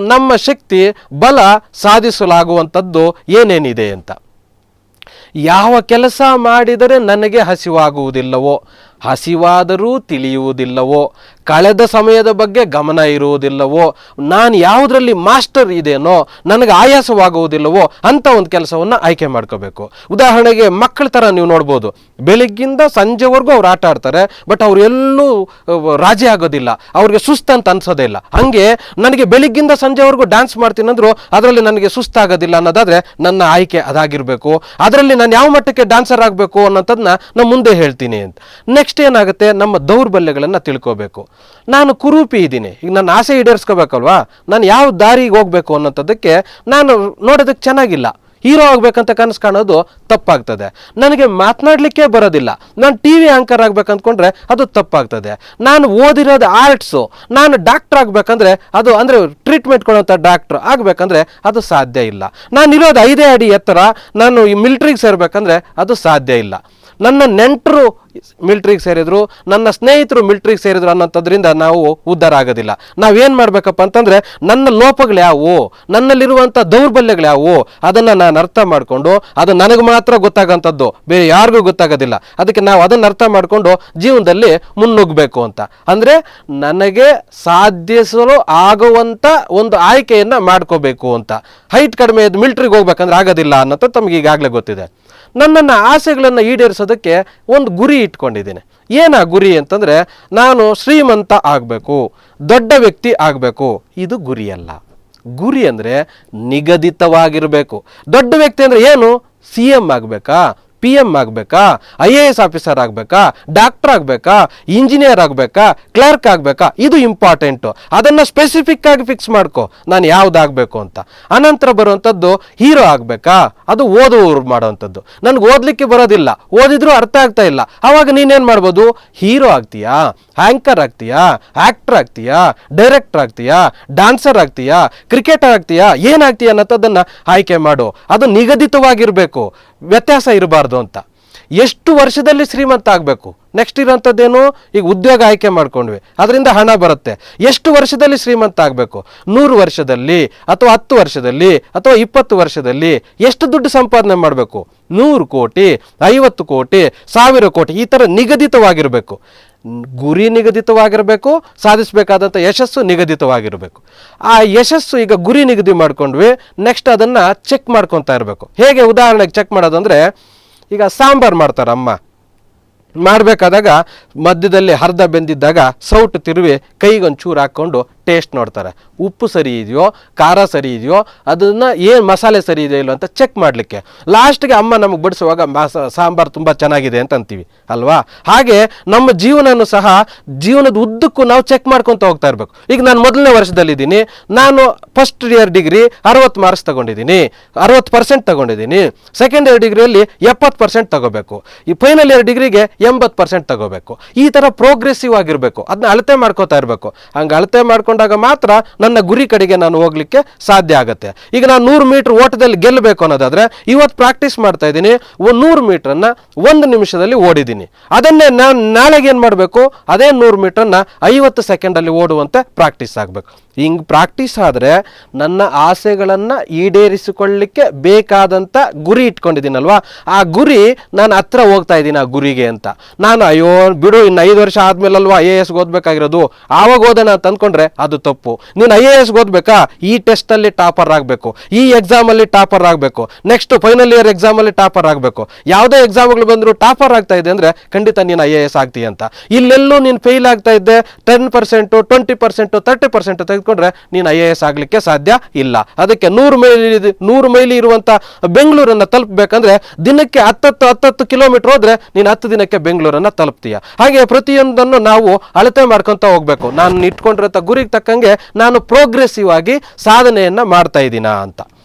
ನಮ್ಮ ಶಕ್ತಿ ಬಲ ಸಾಧಿಸಲಾಗುವಂಥದ್ದು ಏನೇನಿದೆ ಅಂತ. ಯಾವ ಕೆಲಸ ಮಾಡಿದರೆ ನನಗೆ ಹಸಿವಾಗುವುದಿಲ್ಲವೋ ಹಸಿವಾದರೂ ತಿಳಿಯುವುದಿಲ್ಲವೋ? ಕಳೆದ ಸಮಯದ ಬಗ್ಗೆ ಗಮನ ಇರುವುದಿಲ್ಲವೋ? ನಾನು ಯಾವುದರಲ್ಲಿ ಮಾಸ್ಟರ್ ಇದೇನೋ? ನನಗೆ ಆಯಾಸವಾಗುವುದಿಲ್ಲವೋ? ಅಂತ ಒಂದು ಕೆಲಸವನ್ನು ಆಯ್ಕೆ ಮಾಡ್ಕೋಬೇಕು. ಉದಾಹರಣೆಗೆ ಮಕ್ಕಳ ಥರ ನೀವು ನೋಡ್ಬೋದು. ಬೆಳಿಗ್ಗಿಂದ ಸಂಜೆವರೆಗೂ ಅವ್ರು ಆಟ ಆಡ್ತಾರೆ ಬಟ್ ಅವ್ರು ಎಲ್ಲೂ ಅಹ್, ರಾಜಿ ಆಗೋದಿಲ್ಲ. ಅವ್ರಿಗೆ ಸುಸ್ತಂತ ಅನ್ಸೋದೇ ಇಲ್ಲ. ಹಂಗೆ ನನಗೆ ಬೆಳಿಗ್ಗಿಂದ ಸಂಜೆವರೆಗೂ ಡ್ಯಾನ್ಸ್ ಮಾಡ್ತೀನಂದ್ರು ಅದರಲ್ಲಿ ನನಗೆ ಸುಸ್ತಾಗೋದಿಲ್ಲ ಅನ್ನೋದಾದ್ರೆ ನನ್ನ ಆಯ್ಕೆ ಅದಾಗಿರಬೇಕು. ಅದರಲ್ಲಿ ನಾನು ಯಾವ ಮಟ್ಟಕ್ಕೆ ಡ್ಯಾನ್ಸರ್ ಆಗಬೇಕು ಅನ್ನೋಂಥದ್ದನ್ನ ನಾನು ಮುಂದೆ ಹೇಳ್ತೀನಿ ಅಂತ. ನೆಕ್ಸ್ಟ್ ಏನಾಗುತ್ತೆ ನಮ್ಮ ದೌರ್ಬಲ್ಯಗಳನ್ನು ತಿಳ್ಕೋಬೇಕು. ನಾನು ಕುರೂಪಿ ಇದ್ದೀನಿ. ಈಗ ನನ್ನ ಆಸೆ ಈಡೇರಿಸ್ಕೋಬೇಕಲ್ವಾ? ನಾನು ಯಾವ ದಾರಿಗೆ ಹೋಗ್ಬೇಕು ಅನ್ನೋಂಥದ್ದಕ್ಕೆ ನಾನು ನೋಡೋದಕ್ಕೆ ಚೆನ್ನಾಗಿಲ್ಲ. ಹೀರೋ ಆಗ್ಬೇಕಂತ ಕನಸು ಕಾಣೋದು ತಪ್ಪಾಗ್ತದೆ. ನನಗೆ ಮಾತನಾಡಲಿಕ್ಕೆ ಬರೋದಿಲ್ಲ. ನಾನು ಟಿ ವಿ ಆಂಕರ್ ಆಗ್ಬೇಕಂದ್ಕೊಂಡ್ರೆ ಅದು ತಪ್ಪಾಗ್ತದೆ. ನಾನು ಓದಿರೋದು ಆರ್ಟ್ಸು. ನಾನು ಡಾಕ್ಟರ್ ಆಗಬೇಕಂದ್ರೆ ಅದು ಅಂದರೆ ಟ್ರೀಟ್ಮೆಂಟ್ ಕೊಡೋಂಥ ಡಾಕ್ಟ್ರ್ ಆಗಬೇಕಂದ್ರೆ ಅದು ಸಾಧ್ಯ ಇಲ್ಲ. ನಾನು ಇರೋದು ಐದೇ ಅಡಿ ಎತ್ತರ. ನಾನು ಈ ಮಿಲ್ಟ್ರಿಗೆ ಸೇರಬೇಕಂದ್ರೆ ಅದು ಸಾಧ್ಯ ಇಲ್ಲ. ನನ್ನ ನೆಂಟರು ಮಿಲ್ಟ್ರಿಗೆ ಸೇರಿದ್ರು, ನನ್ನ ಸ್ನೇಹಿತರು ಮಿಲ್ಟ್ರಿಗೆ ಸೇರಿದ್ರು ಅನ್ನೋಂಥದ್ರಿಂದ ನಾವು ಉದ್ಧಾರ ಆಗೋದಿಲ್ಲ ನಾವೇನು ಮಾಡಬೇಕಪ್ಪ ಅಂತಂದರೆ, ನನ್ನ ಲೋಪಗಳು ಯಾವುವು ನನ್ನಲ್ಲಿರುವಂಥ ದೌರ್ಬಲ್ಯಗಳು ಯಾವುವು ಅದನ್ನು ನಾನು ಅರ್ಥ ಮಾಡಿಕೊಂಡು, ಅದು ನನಗೆ ಮಾತ್ರ ಗೊತ್ತಾಗೋಂಥದ್ದು, ಬೇರೆ ಯಾರಿಗೂ ಗೊತ್ತಾಗೋದಿಲ್ಲ. ಅದಕ್ಕೆ ನಾವು ಅದನ್ನು ಅರ್ಥ ಮಾಡಿಕೊಂಡು ಜೀವನದಲ್ಲಿ ಮುನ್ನುಗ್ಗಬೇಕು ಅಂತ. ಅಂದರೆ ನನಗೆ ಸಾಧಿಸಲು ಆಗುವಂಥ ಒಂದು ಆಯ್ಕೆಯನ್ನು ಮಾಡ್ಕೋಬೇಕು ಅಂತ. ಹೈಟ್ ಕಡಿಮೆ ಮಿಲ್ಟ್ರಿಗೆ ಹೋಗ್ಬೇಕಂದ್ರೆ ಆಗೋದಿಲ್ಲ ಅನ್ನೋದು ತಮಗೆ ಈಗಾಗಲೇ ಗೊತ್ತಿದೆ. ನನ್ನನ್ನು ಆಸೆಗಳನ್ನು ಈಡೇರಿಸೋದಕ್ಕೆ ಒಂದು ಗುರಿ ಇಟ್ಕೊಂಡಿದ್ದೀನಿ. ಏನ ಗುರಿ ಅಂತಂದರೆ ನಾನು ಶ್ರೀಮಂತ ಆಗಬೇಕು, ದೊಡ್ಡ ವ್ಯಕ್ತಿ ಆಗಬೇಕು. ಇದು ಗುರಿಯಲ್ಲ ಗುರಿ ಅಂದರೆ ನಿಗದಿತವಾಗಿರಬೇಕು. ದೊಡ್ಡ ವ್ಯಕ್ತಿ ಅಂದರೆ ಏನು? ಸಿ ಎಂ ಆಗಬೇಕಾ? ಪಿ ಎಂ ಆಗಬೇಕಾ? ಐ ಎ ಎಸ್ ಆಫೀಸರ್ ಆಗಬೇಕಾ? ಡಾಕ್ಟರ್ ಆಗಬೇಕಾ? ಇಂಜಿನಿಯರ್ ಆಗಬೇಕಾ? ಕ್ಲರ್ಕ್ ಆಗಬೇಕಾ? ಇದು ಇಂಪಾರ್ಟೆಂಟು ಅದನ್ನು ಸ್ಪೆಸಿಫಿಕ್ ಆಗಿ ಫಿಕ್ಸ್ ಮಾಡ್ಕೊ. ನಾನು ಯಾವುದಾಗಬೇಕು ಅಂತ. ಅನಂತರ ಬರುವಂಥದ್ದು ಹೀರೋ ಆಗಬೇಕಾ? ಅದು ಓದುವವ್ರು ಮಾಡೋವಂಥದ್ದು ನನಗೆ ಓದಲಿಕ್ಕೆ ಬರೋದಿಲ್ಲ. ಓದಿದ್ರೂ ಅರ್ಥ ಆಗ್ತಾ ಇಲ್ಲ. ಅವಾಗ ನೀನೇನು ಮಾಡ್ಬೋದು? ಹೀರೋ ಆಗ್ತೀಯಾ? ಆ್ಯಂಕರ್ ಆಗ್ತೀಯಾ? ಆ್ಯಕ್ಟ್ರ್ ಆಗ್ತೀಯಾ? ಡೈರೆಕ್ಟರ್ ಆಗ್ತೀಯಾ? ಡ್ಯಾನ್ಸರ್ ಆಗ್ತೀಯಾ? ಕ್ರಿಕೆಟರ್ ಆಗ್ತೀಯಾ? ಏನಾಗ್ತೀಯಾ ಅನ್ನೋದನ್ನು ಆಯ್ಕೆ ಮಾಡು. ಅದು ನಿಗದಿತವಾಗಿರಬೇಕು. ವ್ಯತ್ಯಾಸ ಇರಬಾರ್ದು ಅಂತ. ಎಷ್ಟು ವರ್ಷದಲ್ಲಿ ಶ್ರೀಮಂತ ಆಗಬೇಕು? ನೆಕ್ಸ್ಟ್ ಇರೋಂಥದ್ದೇನು? ಈಗ ಉದ್ಯೋಗ ಆಯ್ಕೆ ಮಾಡ್ಕೊಂಡ್ವಿ. ಅದರಿಂದ ಹಣ ಬರುತ್ತೆ. ಎಷ್ಟು ವರ್ಷದಲ್ಲಿ ಶ್ರೀಮಂತ ಆಗಬೇಕು? ನೂರು ವರ್ಷದಲ್ಲಿ ಅಥವಾ ಹತ್ತು ವರ್ಷದಲ್ಲಿ ಅಥವಾ ಇಪ್ಪತ್ತು ವರ್ಷದಲ್ಲಿ ಎಷ್ಟು ದುಡ್ಡು ಸಂಪಾದನೆ ಮಾಡಬೇಕು? ನೂರು ಕೋಟಿ, ಐವತ್ತು ಕೋಟಿ, ಸಾವಿರ ಕೋಟಿ, ಈ ಥರ ನಿಗದಿತವಾಗಿರಬೇಕು. ಗುರಿ ನಿಗದಿತವಾಗಿರಬೇಕು, ಸಾಧಿಸಬೇಕಾದಂಥ ಯಶಸ್ಸು ನಿಗದಿತವಾಗಿರಬೇಕು. ಆ ಯಶಸ್ಸು ಈಗ ಗುರಿ ನಿಗದಿ ಮಾಡ್ಕೊಂಡ್ವಿ. ನೆಕ್ಸ್ಟ್ ಅದನ್ನು ಚೆಕ್ ಮಾಡ್ಕೊತಾ ಇರಬೇಕು. ಹೇಗೆ ಉದಾಹರಣೆಗೆ ಚೆಕ್ ಮಾಡೋದಂದರೆ ಈಗ ಸಾಂಬಾರು ಮಾಡ್ತಾರೆ ಅಮ್ಮ. ಮಾಡಬೇಕಾದಾಗ ಮಧ್ಯದಲ್ಲಿ ಅರ್ಧ ಬೆಂದಿದ್ದಾಗ ಸೌಟು ತಿರುವಿ ಕೈಗೊಂಚೂರು ಹಾಕ್ಕೊಂಡು ಟೇಸ್ಟ್ ನೋಡ್ತಾರೆ. ಉಪ್ಪು ಸರಿ ಇದೆಯೋ, ಖಾರ ಸರಿ ಇದೆಯೋ, ಅದನ್ನು ಏನು ಮಸಾಲೆ ಸರಿ ಇದೆಯೋ ಇಲ್ಲೋ ಅಂತ ಚೆಕ್ ಮಾಡಲಿಕ್ಕೆ. ಲಾಸ್ಟ್ಗೆ ಅಮ್ಮ ನಮಗೆ ಬಡಿಸುವಾಗ ಮಸ ಸಾಂಬಾರು ತುಂಬ ಚೆನ್ನಾಗಿದೆ ಅಂತ ಅಂತೀವಿ, ಅಲ್ವಾ? ಹಾಗೆ ನಮ್ಮ ಜೀವನನೂ ಸಹ ಜೀವನದ ಉದ್ದಕ್ಕೂ ನಾವು ಚೆಕ್ ಮಾಡ್ಕೊತ ಹೋಗ್ತಾ ಇರಬೇಕು. ಈಗ ನಾನು ಮೊದಲನೇ ವರ್ಷದಲ್ಲಿದ್ದೀನಿ, ನಾನು ಫಸ್ಟ್ ಇಯರ್ ಡಿಗ್ರಿ ಅರವತ್ತು ಮಾರ್ಕ್ಸ್ ತಗೊಂಡಿದ್ದೀನಿ, ಅರವತ್ತು ಪರ್ಸೆಂಟ್ ತಗೊಂಡಿದ್ದೀನಿ. ಸೆಕೆಂಡ್ ಇಯರ್ ಡಿಗ್ರಿಯಲ್ಲಿ ಎಪ್ಪತ್ತು ಪರ್ಸೆಂಟ್ ತಗೋಬೇಕು. ಈ ಫೈನಲ್ ಇಯರ್ ಡಿಗ್ರಿಗೆ ಎಂಬತ್ತು ಪರ್ಸೆಂಟ್ ತಗೋಬೇಕು. ಈ ಥರ ಪ್ರೋಗ್ರೆಸಿವ್ ಆಗಿರಬೇಕು. ಅದನ್ನ ಅಳತೆ ಮಾಡ್ಕೋತಾ ಇರಬೇಕು. ಹಂಗೆ ಅಳತೆ ಮಾಡ್ಕೊಂಡಾಗ ಮಾತ್ರ ನನ್ನ ಗುರಿ ಕಡೆಗೆ ನಾನು ಹೋಗ್ಲಿಕ್ಕೆ ಸಾಧ್ಯ ಆಗುತ್ತೆ. ಈಗ ನಾನು ನೂರು ಮೀಟರ್ ಓಟದಲ್ಲಿ ಗೆಲ್ಲಬೇಕು ಅನ್ನೋದಾದ್ರೆ ಇವತ್ತು ಪ್ರಾಕ್ಟೀಸ್ ಮಾಡ್ತಾ ಇದ್ದೀನಿ ನೂರು ಮೀಟ್ರನ್ನ ಒಂದು ನಿಮಿಷದಲ್ಲಿ ಓಡಿದ್ದೀನಿ. ಅದನ್ನೇ ನಾನು ನಾಳೆಗೆ ಏನು ಮಾಡಬೇಕು? ಅದೇ ನೂರು ಮೀಟ್ರನ್ನ ಐವತ್ತು ಸೆಕೆಂಡಲ್ಲಿ ಓಡುವಂತೆ ಪ್ರಾಕ್ಟೀಸ್ ಆಗಬೇಕು. ಹಿಂಗೆ ಪ್ರಾಕ್ಟೀಸ್ ಆದರೆ ನನ್ನ ಆಸೆಗಳನ್ನು ಈಡೇರಿಸಿಕೊಳ್ಳಲಿಕ್ಕೆ ಬೇಕಾದಂಥ ಗುರಿ ಇಟ್ಕೊಂಡಿದ್ದೀನಲ್ವಾ? ಆ ಗುರಿ ನಾನು ಹತ್ರ ಹೋಗ್ತಾ ಇದ್ದೀನಿ ಆ ಗುರಿಗೆ ಅಂತ. ನಾನು ಅಯ್ಯೋ ಬಿಡು, ಇನ್ನು ಐದು ವರ್ಷ ಆದಮೇಲಲ್ವಾ ಐ ಎ ಎಸ್ಗೆ ಓದಬೇಕಾಗಿರೋದು. ಆವಾಗ ಓದೋಣ ಅಂತ ಅಂದ್ಕೊಂಡ್ರೆ ಅದು ತಪ್ಪು. ನೀನು ಐ ಎ ಎಸ್ಗೆ ಓದಬೇಕಾ? ಈ ಟೆಸ್ಟಲ್ಲಿ ಟಾಪರ್ ಆಗಬೇಕು. ಈ ಎಕ್ಸಾಮಲ್ಲಿ ಟಾಪರ್ ಆಗಬೇಕು. ನೆಕ್ಸ್ಟ್ ಫೈನಲ್ ಇಯರ್ ಎಕ್ಸಾಮಲ್ಲಿ ಟಾಪರ್ ಆಗಬೇಕು. ಯಾವುದೇ ಎಕ್ಸಾಮ್ಗಳು ಬಂದರೂ ಟಾಪರ್ ಆಗ್ತಾ ಇದೆ ಅಂದರೆ ಖಂಡಿತ ನೀನು ಐ ಎ ಎಸ್ ಆಗ್ತೀಯ ಅಂತ. ಇಲ್ಲೆಲ್ಲೂ ನೀನು ಫೇಲ್ ಆಗ್ತಾ ಇದ್ದೆ ten percent twenty percent thirty percent ತೆಗೆದುಕೊಂಡ್ರೆ ನೀನು ಐ ಎ ಎಸ್ ಆಗಲಿಕ್ಕೆ ಸಾಧ್ಯ ಇಲ್ಲ. ಅದಕ್ಕೆ ನೂರು ಮೈಲಿ ನೂರು ಮೈಲಿ ಇರುವಂಥ ಬೆಂಗಳೂರನ್ನು ತಲುಪಬೇಕಂದ್ರೆ ದಿನಕ್ಕೆ ಹತ್ತತ್ತು ಹತ್ತತ್ತು ಕಿಲೋಮೀಟರ್ ಹೋದರೆ ನೀನು ಹತ್ತು ದಿನಕ್ಕೆ ಬೆಂಗಳೂರನ್ನು ತಲುಪ್ತೀಯ. ಹಾಗೆ ಪ್ರತಿಯೊಂದನ್ನು ನಾವು ಅಳತೆ ಮಾಡ್ಕೊತ ಹೋಗಬೇಕು. ನಾನು ಇಟ್ಕೊಂಡಿರೋ ಗುರಿಗೆ ತಕ್ಕಂಗೆ ನಾನು ಪ್ರೋಗ್ರೆಸಿವ್ ಆಗಿ ಸಾಧನೆಯನ್ನು ಮಾಡ್ತಾ ಇದ್ದೀನ ಅಂತ.